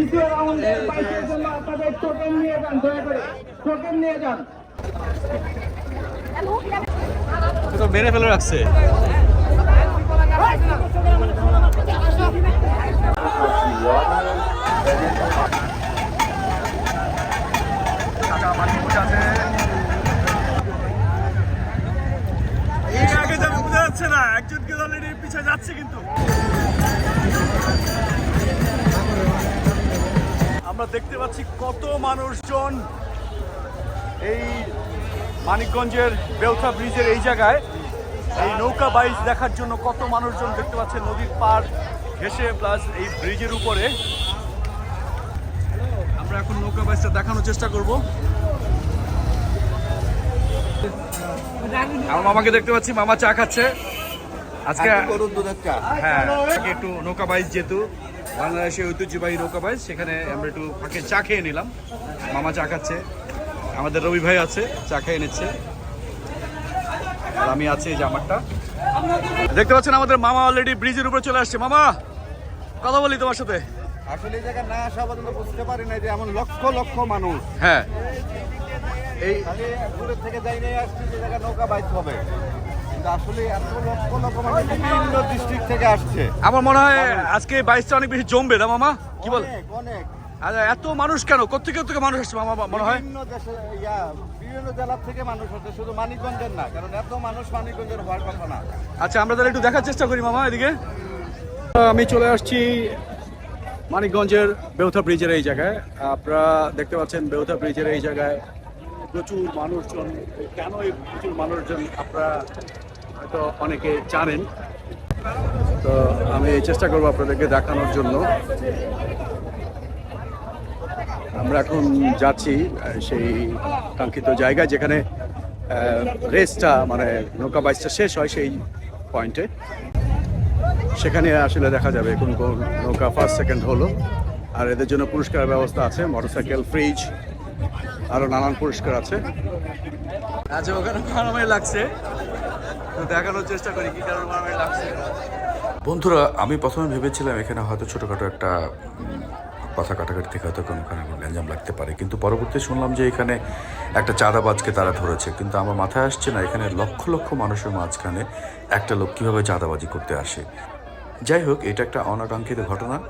দ্বিতীয় রাউন্ডের বাইকের জন্য আপনাদের টোকেন নিয়ে যান দয়া করে। টোকেন নিয়ে যান। তো মেরে ফেলে রাখছে। এই আগে যাবে বোঝা যাচ্ছে না একজন কেউ অলরেডি পিছিয়ে যাচ্ছে কিন্তু। আমরা দেখতে পাচ্ছি কত মানুষজন এই মানিকগঞ্জের বেলথা ব্রিজের এই জায়গায়। এই নৌকা বাইজ দেখার জন্য কত মানুষজন দেখতে পাচ্ছেন নদীর পার ঘেসে প্লাস এই ব্রিজের উপরে। আমরা এখন নৌকা বাইচটা দেখানোর চেষ্টা করব। আমার মামাকে দেখতে পাচ্ছি মামা চা খাচ্ছে। আজকে হ্যাঁ একটু নৌকা বাইজ যেহেতু বাংলাদেশের ঐতিহ্যবাহী নৌকা বাইচ সেখানে আমরা একটু ফাঁকে চা খেয়ে নিলাম। মামা চা খাচ্ছে। আমাদের রবি ভাই আছে চা খেয়ে নিচ্ছে। আর আমি আছি এই যে দেখতে পাচ্ছেন আমাদের মামা অলরেডি ব্রিজের উপরে চলে আসছে। মামা কথা বলি তোমার সাথে। আসলে এই জায়গায় না আসা পর্যন্ত বুঝতে পারি না যে এমন লক্ষ লক্ষ মানুষ। হ্যাঁ। এই দূরের থেকে যাই নাই আসছি যে জায়গায় নৌকা বাইক হবে। আসলে এত লক্ষ লক্ষ মানুষ বিভিন্ন ডিস্ট্রিক্ট থেকে আসছে। আমার মনে হয় আজকে বাইশটা অনেক বেশি জমবে না মামা? কি বল? অনেক আচ্ছা এত মানুষ কেন? কোথেকে কোথেকে মানুষ আসছে মামা মনে হয়? বিভিন্ন দেশে ইয়া বিভিন্ন থেকে মানুষ হচ্ছে শুধু মানিকগঞ্জের না কারণ এত মানুষ মানিকগঞ্জের হওয়ার কথা না। আচ্ছা আমরা তাহলে একটু দেখার চেষ্টা করি মামা এদিকে। আমি চলে আসছি মানিকগঞ্জের বেউথা ব্রিজের এই জায়গায়। আপনারা দেখতে পাচ্ছেন বেউথা ব্রিজের এই জায়গায় প্রচুর মানুষজন কেন এই প্রচুর মানুষজন আপনারা হয়তো অনেকে জানেন। তো আমি চেষ্টা করব আপনাদেরকে দেখানোর জন্য। আমরা এখন যাচ্ছি সেই কাঙ্ক্ষিত জায়গায় যেখানে রেসটা মানে নৌকা বাইসটা শেষ হয় সেই পয়েন্টে। সেখানে আসলে দেখা যাবে কোন কোন নৌকা ফার্স্ট সেকেন্ড হলো। আর এদের জন্য পুরস্কার ব্যবস্থা আছে মোটরসাইকেল ফ্রিজ আরও নানান পুরস্কার আছে। আচ্ছা ওখানে মারামারি লাগছে। দেখানোর চেষ্টা করি কি লাগছে। বন্ধুরা, আমি প্রথমে ভেবেছিলাম এখানে হয়তো ছোটোখাটো একটা কথা কাটাকাটি থেকে হয়তো কোনো কোনো গ্যাঞ্জাম লাগতে পারে। কিন্তু পরবর্তী শুনলাম যে এখানে একটা চাঁদাবাজকে তারা ধরেছে। কিন্তু আমার মাথায় আসছে না, এখানে লক্ষ লক্ষ মানুষের মাঝখানে একটা লোক কীভাবে চাঁদাবাজি করতে আসে। যাই হোক, এটা একটা অনাকাঙ্ক্ষিত ঘটনা।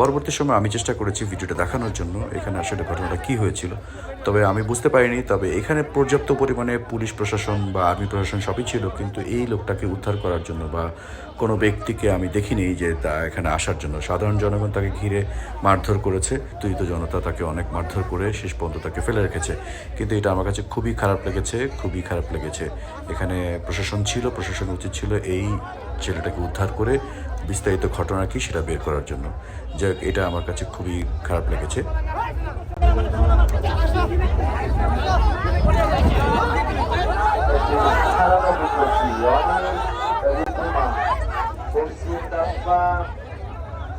পরবর্তী সময় আমি চেষ্টা করেছি ভিডিওটা দেখানোর জন্য, এখানে আসলে ঘটনাটা কি হয়েছিল। তবে আমি বুঝতে পারিনি, তবে এখানে পর্যাপ্ত পরিমাণে পুলিশ প্রশাসন বা আর্মি প্রশাসন সবই ছিল, কিন্তু এই লোকটাকে উদ্ধার করার জন্য বা কোনো ব্যক্তিকে আমি দেখিনি যে তা এখানে আসার জন্য। সাধারণ জনগণ তাকে ঘিরে মারধর করেছে তুইত জনতা তাকে অনেক মারধর করে শেষ পর্যন্ত তাকে ফেলে রেখেছে। কিন্তু এটা আমার কাছে খুবই খারাপ লেগেছে, খুবই খারাপ লেগেছে। এখানে প্রশাসন ছিল প্রশাসন উচিত ছিল এই ছেলেটাকে উদ্ধার করে বিস্তারিত ঘটনা কি সেটা বের করার জন্য। যাক এটা আমার কাছে খুবই খারাপ লেগেছে।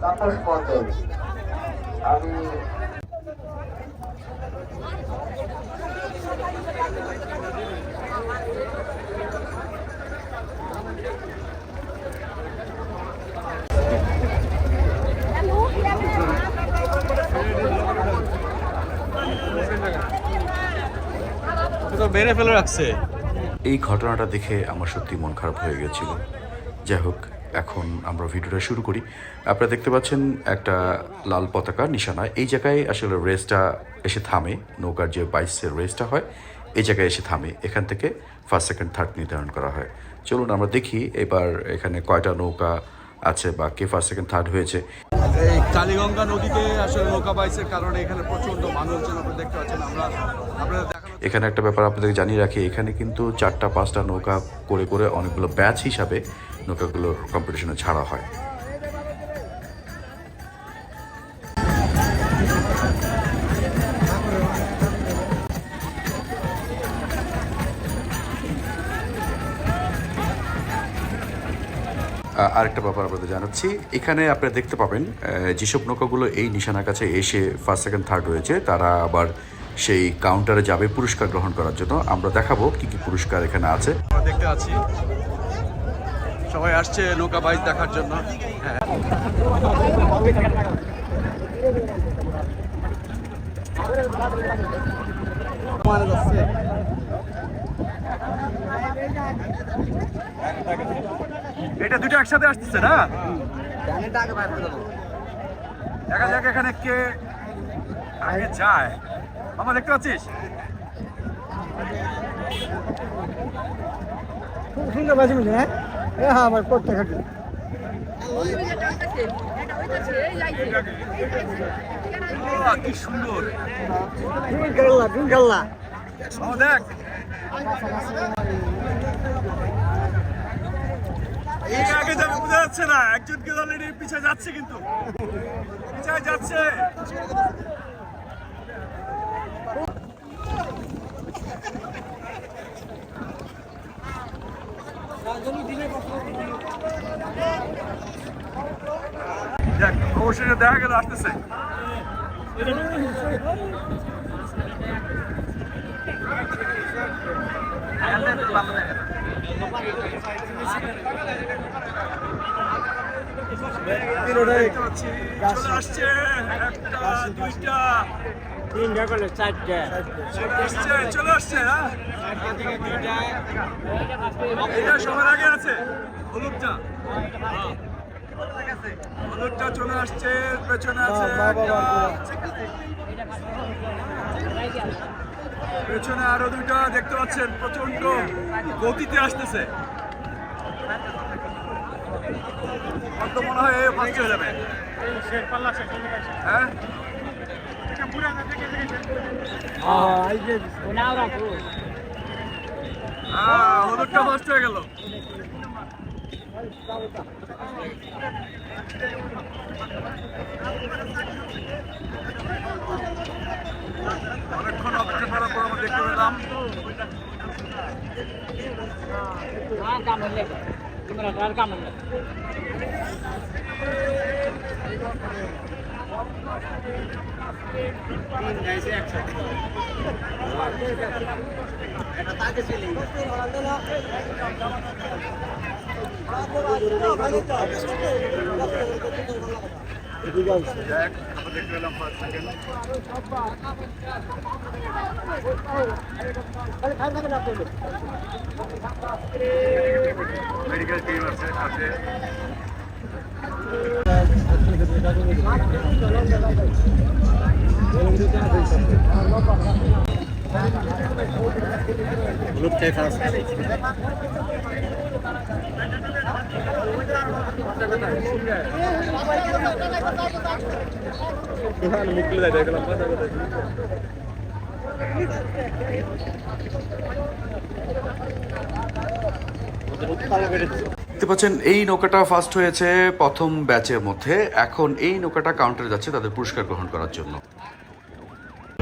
তাপস মন্ডল আমি তো ফেলে রাখছে। এই ঘটনাটা দেখে আমার সত্যি মন খারাপ হয়ে গেছিল। যাই হোক এখন আমরা ভিডিওটা শুরু করি। আপনারা দেখতে পাচ্ছেন একটা লাল পতাকা নিশানায় এই জায়গায় আসলে রেসটা এসে থামে। নৌকার যে বাইশের রেসটা হয় এই জায়গায় এসে থামে। এখান থেকে ফার্স্ট সেকেন্ড থার্ড নির্ধারণ করা হয়। চলুন আমরা দেখি এবার এখানে কয়টা নৌকা আছে বা কে ফার্স্ট সেকেন্ড থার্ড হয়েছে। এই কালীগঙ্গা নদীতে আসলে নৌকা বাইসের কারণে এখানে মানুষজন আপনারা দেখতে পাচ্ছেন। আমরা আপনাদের দেখানো এখানে একটা ব্যাপার আপনাদের জানিয়ে রাখি এখানে কিন্তু চারটা পাঁচটা নৌকা করে করে অনেকগুলো ব্যাচ হিসাবে নৌকাগুলো কম্পিটিশনে ছাড়া হয়। আরেকটা ব্যাপার আপনাদের জানাচ্ছি। এখানে আপনারা দেখতে পাবেন যেসব নৌকাগুলো এই নিশানার কাছে এসে ফার্স্ট সেকেন্ড থার্ড হয়েছে, তারা আবার সেই কাউন্টারে যাবে পুরস্কার গ্রহণ করার জন্য। আমরা দেখাবো কি কি পুরস্কার এখানে আছে। দেখতে আছি। সবাই আসছে নৌকা বাইচ দেখার জন্য। হ্যাঁ। এটা দুটো একসাথে আসতেছে না? দেখা যাক এখানে কে আগে যায়। মামা, দেখতে পাচ্ছিস? খুব সুন্দর বাজি হ্যাঁ? হ্যাঁ আমার করতে থাকি কি সুন্দর। গাল্লা গাল্লা দেখ। কে আগে যাবে বোঝা যাচ্ছে না একজন কে অলরেডি পিছিয়ে যাচ্ছে কিন্তু। পিছিয়ে যাচ্ছে। অবশ্যই দেখা গেল আসতেছে। আসছে একটা দুইটা। তিনটা করলে চারটা। চলে আসছে চলে আসছে হ্যাঁ? এটা সবার আগে আছে? হলুদটা। হলুদটা চলে আসছে পেছনে আছে পেছনে আরও দুইটা দেখতে পাচ্ছেন প্রচণ্ড গতিতে আসতেছে। আমার তো মনে হয় ফার্স্ট হয়ে যাবে। হ্যাঁ এই যে নাও রাখো হ্যাঁ হলুদটা ফার্স্ট হয়ে গেল। অনেকক্ষণ অপেক্ষা করার পর আমরা দেখতে পেলাম। হ্যাঁ কাম হলে তোমরা আর কাম হলে দেখ আমরা ফার্স্ট সেকেন্ড মেডিকেল টিম দেখতে পাচ্ছেন, এই নৌকাটা ফার্স্ট হয়েছে প্রথম ব্যাচের মধ্যে। এখন এই নৌকাটা কাউন্টারে যাচ্ছে তাদের পুরস্কার গ্রহণ করার জন্য।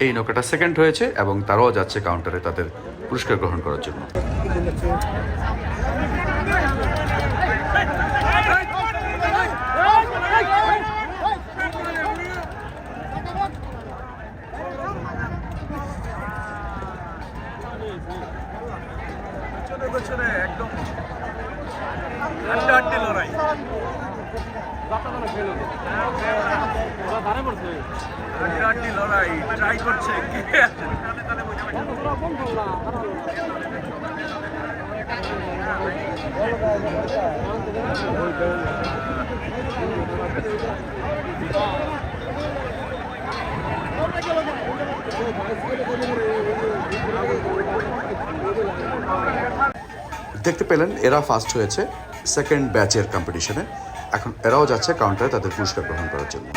এই নৌকাটা সেকেন্ড হয়েছে এবং তারাও যাচ্ছে কাউন্টারে তাদের পুরস্কার গ্রহণ করার জন্য পেছনে পেছনে একদম হাড্ডাহাড্ডি লড়াই হাড্ডাহাড্ডি দেখতে পেলেন এরা ফার্স্ট হয়েছে সেকেন্ড ব্যাচের কম্পিটিশনে এখন এরাও যাচ্ছে কাউন্টারে তাদের পুরস্কার গ্রহণ করার জন্য।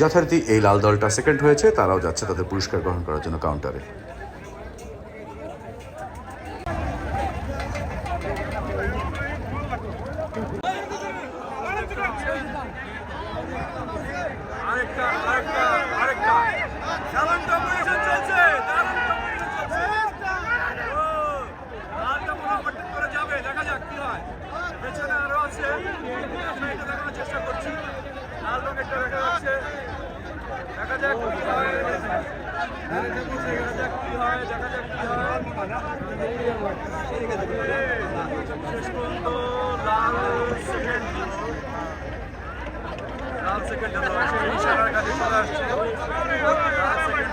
যথারীতি এই লাল দলটা সেকেন্ড হয়েছে, তারাও যাচ্ছে তাদের পুরস্কার গ্রহণ করার জন্য কাউন্টারে আরেকটা আরেকটা আরেকটা দারুণ কম্পিটিশন চলছে দারুণ কম্পিটিশন চলছে ও, লালটা মনে হয় overtake করে যাবে দেখা যাক কি হয় পেছনে আরও আছে আমরা এটা দেখানোর চেষ্টা করছি লাল রঙেরটা দেখা যাচ্ছে দেখা যাক কি হয় দেখা যাক কি হয় দেখা যাক কি হয় শেষ পর্যন্ত লাল সেকেন্ড লাল সেকেন্ড আসছে লাল সেকেন্ড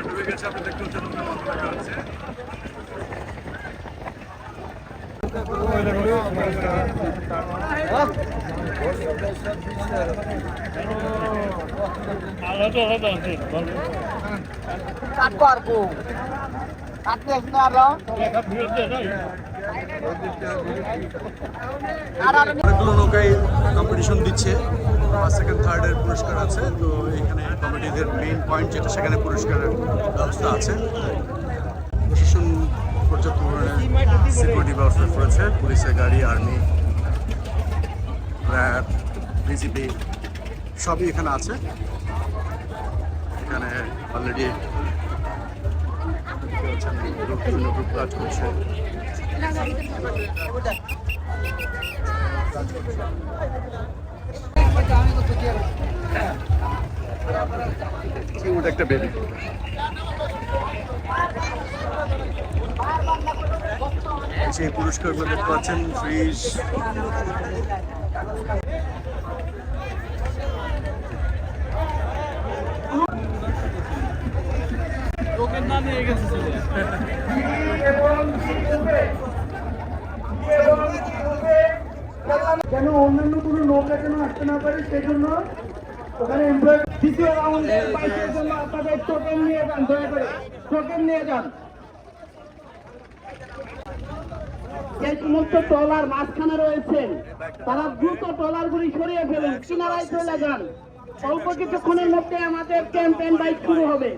ডুবে গেছে আপনি দেখতে অনেকগুলো নৌকাই কম্পিটিশন দিচ্ছে সেকেন্ড থার্ডের পুরস্কার আছে। তো এখানে কমিটিদের মেইন পয়েন্ট যেটা, সেখানে পুরস্কারের ব্যবস্থা আছে। প্রশাসন পর্যাপ্ত পরিমাণে সিকিউরিটি ব্যবস্থা করেছে। পুলিশের, গাড়ি আর্মি র্যাব বিজিবি সবই এখানে আছে। এখানে অলরেডি বিভিন্ন গ্রুপ কাজ করছে কিউট একটা বেবি সেই পুরস্কারগুলো দেখতে পাচ্ছেন ফ্রিজ যেন অন্যান্য কোনো নৌকা যেন আসতে না পারে? সেই জন্য ওখানে এমপ্লয় দ্বিতীয় বাইকের জন্য আপনাদের টোকেন নিয়ে যান, দয়া করে। টোকেন নিয়ে যান। যে সমস্ত ট্রলার মাঝখানে রয়েছেন তারা দ্রুত ট্রলারগুলি সরিয়ে ফেলুন, কিনারায় চলে যান। অল্প কিছুক্ষণের মধ্যে আমাদের ক্যাম্পেন বাইক শুরু হবে।